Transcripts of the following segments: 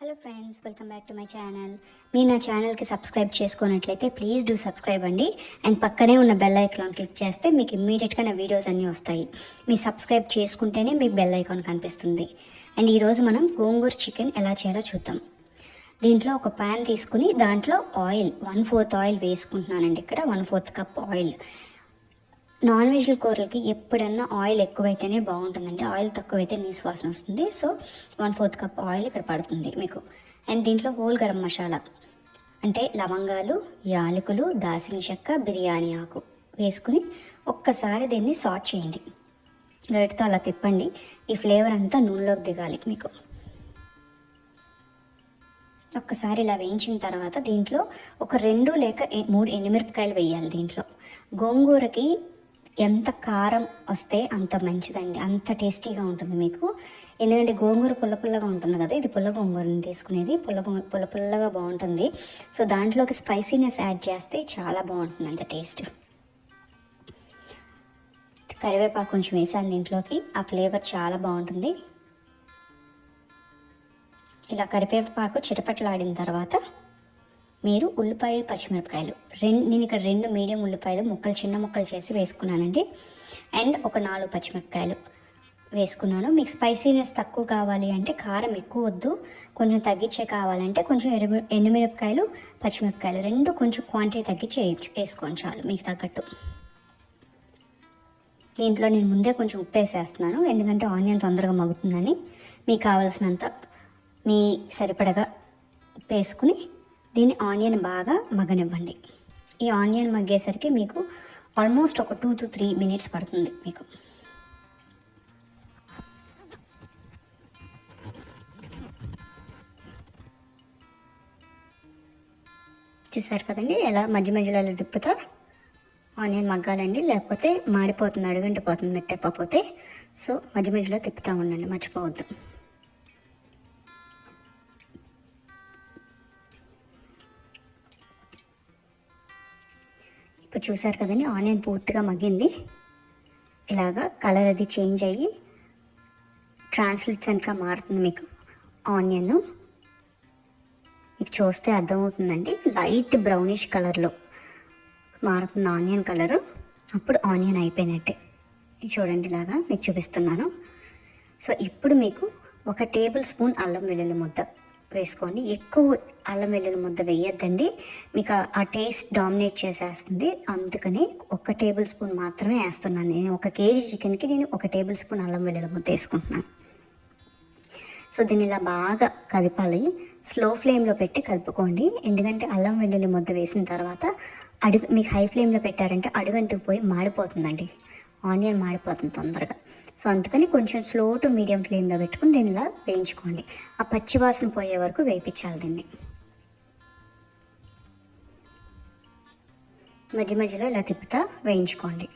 Hello friends welcome back to my channel మీరు నా ఛానల్కి సబ్స్క్రైబ్ చేసుకున్నట్లయితే ప్లీజ్ డూ సబ్స్క్రైబ్ అండి. అండ్ పక్కనే ఉన్న బెల్ ఐకాన్ క్లిక్ చేస్తే మీకు ఇమ్మీడియట్గా నా వీడియోస్ అన్నీ వస్తాయి. మీ సబ్స్క్రైబ్ చేసుకుంటేనే మీకు బెల్ ఐకాన్ కనిపిస్తుంది. అండ్ ఈరోజు మనం గోంగూర చికెన్ ఎలా చేయాలో చూద్దాం. దీంట్లో ఒక ప్యాన్ తీసుకుని దాంట్లో ఆయిల్ వన్ ఫోర్త్ ఆయిల్ వేసుకుంటున్నానండి ఇక్కడ one fourth cup oil non veg కూరలకి ఎప్పుడన్నా ఆయిల్ ఎక్కువైతేనే బాగుంటుందండి. ఆయిల్ తక్కువైతే నీసు వాసన వస్తుంది. So one fourth cup oil ఇక్కడ పడుతుంది మీకు. అండ్ దీంట్లో హోల్ గరం మసాలా. అంటే లవంగాలు యాలకులు దాసిన చెక్క బిర్యానీ ఆకు వేసుకుని ఒక్కసారి దీన్ని సాట్ చేయండి. గరిటతో అలా తిప్పండి. ఈ ఫ్లేవర్ అంతా నూనెలోకి దిగాలి మీకు. ఒక్కసారి ఇలా వేయించిన తర్వాత దీంట్లో ఒక రెండు లేక మూడు ఎండుమిరపకాయలు వేయాలి దీంట్లో. గోంగూరకి ఎంత కారం వస్తే అంత మంచిదండి. అంత టేస్టీగా ఉంటుంది మీకు. ఎందుకంటే గోంగూర పుల్ల పుల్లగా ఉంటుంది కదా ఇది పుల్ల గోంగూరని తీసుకునేది. పుల్ల పుల్ల పుల్లగా బాగుంటుంది. సో దాంట్లోకి స్పైసీనెస్ యాడ్ చేస్తే చాలా బాగుంటుందంట టేస్ట్. కరివేపాకు కొంచెం వేసాను దీంట్లోకి. ఆ ఫ్లేవర్ చాలా బాగుంటుంది. ఇలా కరివేపాకు చిటపట్లాడిన తర్వాత మీరు ఉల్లిపాయలు పచ్చిమిరపకాయలు. రెండు నేను ఇక్కడ రెండు మీడియం ఉల్లిపాయలు ముక్కలు చిన్న ముక్కలు చేసి వేసుకున్నానండి. అండ్ ఒక నాలుగు పచ్చిమిరపకాయలు వేసుకున్నాను. మీకు స్పైసీనెస్ తక్కువ కావాలి అంటే కారం ఎక్కువ వద్దు. కొంచెం తగ్గించే కావాలంటే కొంచెం ఎరుమి ఎండుమిరపకాయలు పచ్చిమిరపకాయలు రెండు కొంచెం క్వాంటిటీ తగ్గించి వేసుకొని వేసుకోండి చాలు మీకు తగ్గట్టు. దీంట్లో నేను ముందే కొంచెం ఉప్పు వేసేస్తున్నాను. ఎందుకంటే ఆనియన్ తొందరగా మగ్గుతుందని. మీకు కావాల్సినంత మీ సరిపడగా ఉప్పు వేసుకుని దీన్ని ఆనియన్ బాగా మగ్గనివ్వండి. ఈ ఆనియన్ మగ్గేసరికి మీకు ఆల్మోస్ట్ ఒక టూ టు త్రీ మినిట్స్ పడుతుంది మీకు. చూసారు కదండి ఎలా మధ్య మధ్యలో అలా తిప్పుతా ఆనియన్ మగ్గాలండి లేకపోతే మాడిపోతుంది అడుగంటిపోతుంది మెత్తకపోతే సో మధ్య మధ్యలో తిప్పుతూ ఉండండి మర్చిపోవద్దు. ఇప్పుడు చూసారు కదండి ఆనియన్ పూర్తిగా మగ్గింది. ఇలాగా కలర్ అది చేంజ్ అయ్యి ట్రాన్స్లూసెంట్గా మారుతుంది మీకు ఆనియన్. మీకు చూస్తే అర్థమవుతుందండి లైట్ బ్రౌనిష్ కలర్లో మారుతుంది ఆనియన్ కలరు. అప్పుడు ఆనియన్ అయిపోయినట్టే. చూడండి ఇలాగా మీకు చూపిస్తున్నాను. సో ఇప్పుడు మీకు ఒక టేబుల్ స్పూన్ అల్లం వెల్లుల్లి ముద్ద. వేసుకోండి ఎక్కువ అల్లం వెల్లుల్లి ముద్ద వేయొద్దండి. మీకు ఆ- టేస్ట్ డామినేట్ చేసేస్తుంది. అందుకని ఒక టేబుల్ స్పూన్ మాత్రమే వేస్తున్నాను నేను. ఒక కేజీ చికెన్కి నేను ఒక టేబుల్ స్పూన్ అల్లం వెల్లుల్లి ముద్ద వేసుకుంటున్నాను. సో దీన్ని ఇలా బాగా కదపాలి. స్లో ఫ్లేమ్లో పెట్టి కలుపుకోండి. ఎందుకంటే అల్లం వెల్లుల్లి ముద్ద వేసిన తర్వాత అడుగు మీకు హై ఫ్లేమ్లో పెట్టారంటే అడుగంటుకు పోయి మాడిపోతుందండి. ఆనియన్ మాడిపోతుంది తొందరగా. సో అందుకని కొంచెం స్లో టు మీడియం ఫ్లేమ్లో పెట్టుకుని దీన్ని ఇలా వేయించుకోండి. ఆ పచ్చి వాసన పోయే వరకు వేయించాలి దీన్ని. మధ్య మధ్యలో ఇలా తిప్పుతా వేయించుకోండి.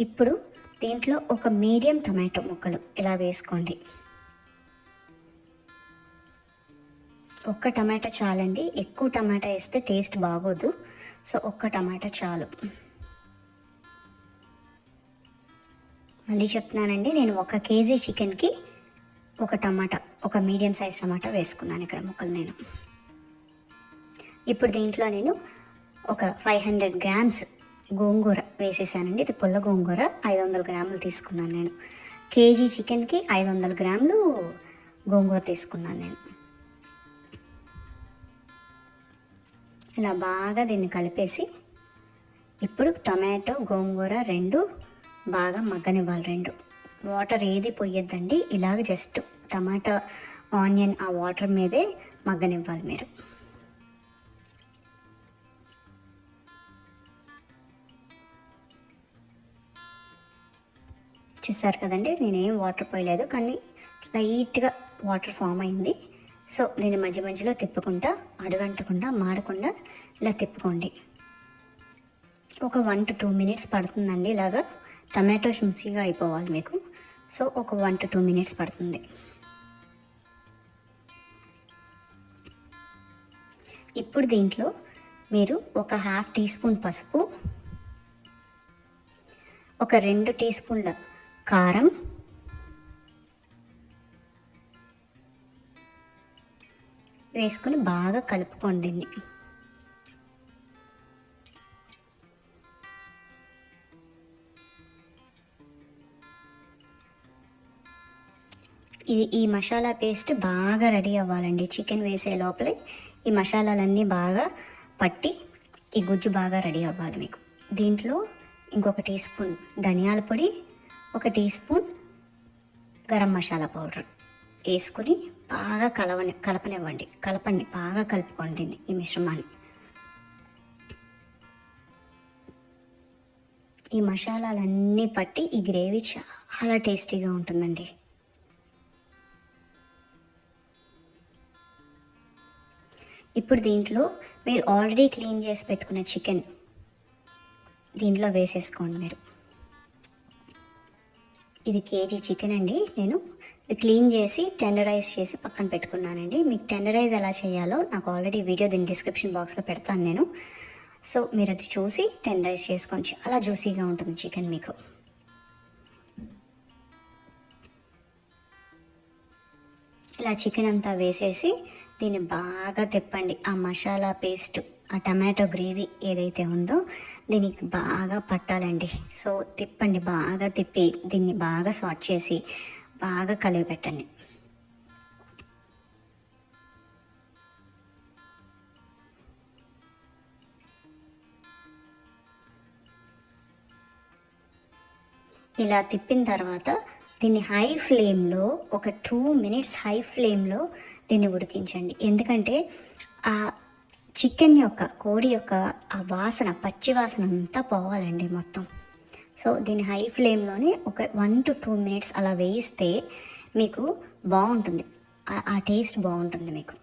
ఇప్పుడు దీంట్లో ఒక మీడియం టమాటో ముక్కలు ఇలా వేసుకోండి. ఒక్క టమాటా చాలండి. ఎక్కువ టమాటా వేస్తే టేస్ట్ బాగోదు. సో ఒక్క టమాటా చాలు. మళ్ళీ చెప్తున్నానండి నేను ఒక కేజీ చికెన్కి ఒక టమాటా ఒక మీడియం సైజ్ టమాటా వేసుకున్నాను ఇక్కడ ముక్కలు నేను. ఇప్పుడు దీంట్లో నేను ఒక ఫైవ్ హండ్రెడ్ గ్రామ్స్ గోంగూర వేసేసానండి. ఇది పుల్ల గోంగూర ఐదు వందల గ్రాములు తీసుకున్నాను నేను. కేజీ చికెన్కి ఐదు వందల గ్రాములు గోంగూర తీసుకున్నాను నేను. ఇలా బాగా దీన్ని కలిపేసి ఇప్పుడు టమాటో గోంగూర రెండు బాగా మగ్గనివ్వాలి రెండు. వాటర్ ఏది పొయ్యొద్దండి ఇలాగ జస్ట్ టమాటా ఆనియన్ ఆ వాటర్ మీదే మగ్గనివ్వాలి మీరు. చూసారు కదండి నేనేం వాటర్ పోయలేదు కానీ లైట్గా వాటర్ ఫామ్ అయింది. సో దీన్ని మధ్య మధ్యలో తిప్పుకుంటా అడుగంటకుండా మాడకుండా ఇలా తిప్పుకోండి. ఒక వన్ టు టూ మినిట్స్ పడుతుందండి ఇలాగా. టమాటో మంచిగా అయిపోవాలి మీకు. సో ఒక వన్ టు టూ మినిట్స్ పడుతుంది. ఇప్పుడు దీంట్లో మీరు ఒక హాఫ్ టీ స్పూన్ పసుపు ఒక రెండు టీ స్పూన్ల కారం వేసుకొని బాగా కలుపుకోండి దీన్ని. ఇది ఈ మసాలా పేస్ట్ బాగా రెడీ అవ్వాలండి. చికెన్ వేసే లోపలే ఈ మసాలాలన్నీ బాగా పట్టి ఈ గుజ్జు బాగా రెడీ అవ్వాలి మీకు. దీంట్లో ఇంకొక టీ స్పూన్ ధనియాల పొడి ఒక teaspoon garam masala powder. వేసుకుని బాగా కలవని కలపనివ్వండి. కలపండి. బాగా కలుపుకోండి దీన్ని ఈ మిశ్రమాన్ని. ఈ మసాలాలన్నీ పట్టి ఈ గ్రేవీ చాలా టేస్టీగా ఉంటుందండి. ఇప్పుడు దీంట్లో మీరు ఆల్రెడీ క్లీన్ చేసి పెట్టుకున్న చికెన్ దీంట్లో వేసేసుకోండి మీరు. ఇది కేజీ చికెన్ అండి. నేను క్లీన్ చేసి టెండరైజ్ చేసి పక్కన పెట్టుకున్నానండి. మీకు టెండరైజ్ ఎలా చేయాలో నాకు ఆల్రెడీ వీడియో దీని డిస్క్రిప్షన్ బాక్స్లో పెడతాను నేను. సో మీరు అది చూసి టెండరైజ్ చేసుకొని చాలా జ్యూసీగా ఉంటుంది చికెన్ మీకు. ఇలా చికెన్ అంతా వేసేసి దీన్ని బాగా తిప్పండి. ఆ మసాలా పేస్ట్ ఆ టమాటో గ్రేవీ ఏదైతే ఉందో దీనికి బాగా పట్టాలండి. సో తిప్పండి. బాగా తిప్పి దీన్ని బాగా సాట్ చేసి బాగా కలిగి పెట్టండి ఇలా తిప్పిన తర్వాత దీన్ని హై ఫ్లేమ్లో ఒక టూ మినిట్స్ హై ఫ్లేమ్లో దీన్ని ఉడికించండి. ఎందుకంటే ఆ చికెన్ యొక్క కోడి యొక్క ఆ వాసన పచ్చి వాసన అంతా పోవాలండి మొత్తం. సో దీన్ని హై ఫ్లేమ్లోనే ఒక వన్ టు టూ మినిట్స్ అలా వేయిస్తే మీకు బాగుంటుంది. ఆ టేస్ట్ బాగుంటుంది మీకు.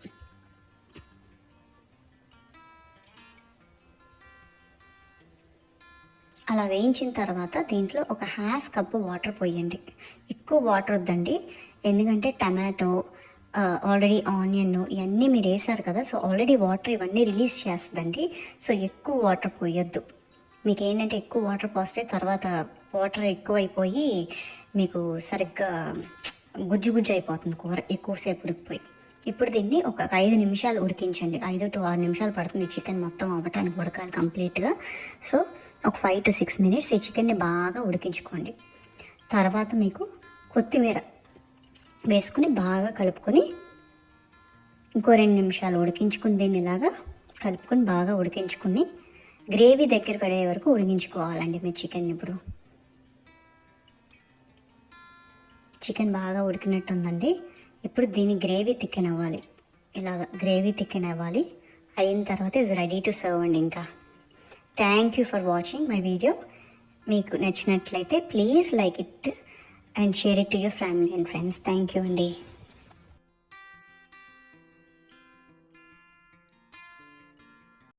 అలా వేయించిన తర్వాత దీంట్లో ఒక హాఫ్ కప్పు వాటర్ పోయండి. ఎక్కువ వాటర్ వద్దండి. ఎందుకంటే టమాటో ఆల్రెడీ ఆనియన్ ఇవన్నీ మీరు వేసారు కదా సో ఆల్రెడీ వాటర్ ఇవన్నీ రిలీజ్ చేస్తుందండి. సో ఎక్కువ వాటర్ పోయొద్దు. మీకు ఏంటంటే ఎక్కువ వాటర్ పోస్తే తర్వాత వాటర్ ఎక్కువ అయిపోయి మీకు సరిగ్గా గుజ్జు గుజ్జు అయిపోతుంది కూర ఎక్కువసేపు ఉడికిపోయి. ఇప్పుడు దీన్ని ఒక ఐదు నిమిషాలు ఉడికించండి. ఐదు టు ఆరు నిమిషాలు పడుతుంది చికెన్ మొత్తం అవ్వటానికి ఉడకాలి కంప్లీట్గా. సో ఒక ఫైవ్ టు సిక్స్ మినిట్స్ ఈ చికెన్ని బాగా ఉడికించుకోండి. తర్వాత మీకు కొత్తిమీర వేసుకుని బాగా కలుపుకొని ఇంకో రెండు నిమిషాలు ఉడికించుకుని దీన్ని ఇలాగా కలుపుకొని బాగా ఉడికించుకుని గ్రేవీ దగ్గర పడే వరకు ఉడికించుకోవాలండి మీరు చికెన్ ఇప్పుడు. చికెన్ బాగా ఉడికినట్టు ఉందండి ఇప్పుడు దీని గ్రేవీ తిక్కెన్ అవ్వాలి. ఇలాగ గ్రేవీ తిక్కెన్ అవ్వాలి. అయిన తర్వాత ఇస్ రెడీ టు సర్వ్ అండి ఇంకా. Thank you for watching my video మీకు నచ్చినట్లయితే please like it and share it to your family and friends thank you అండి.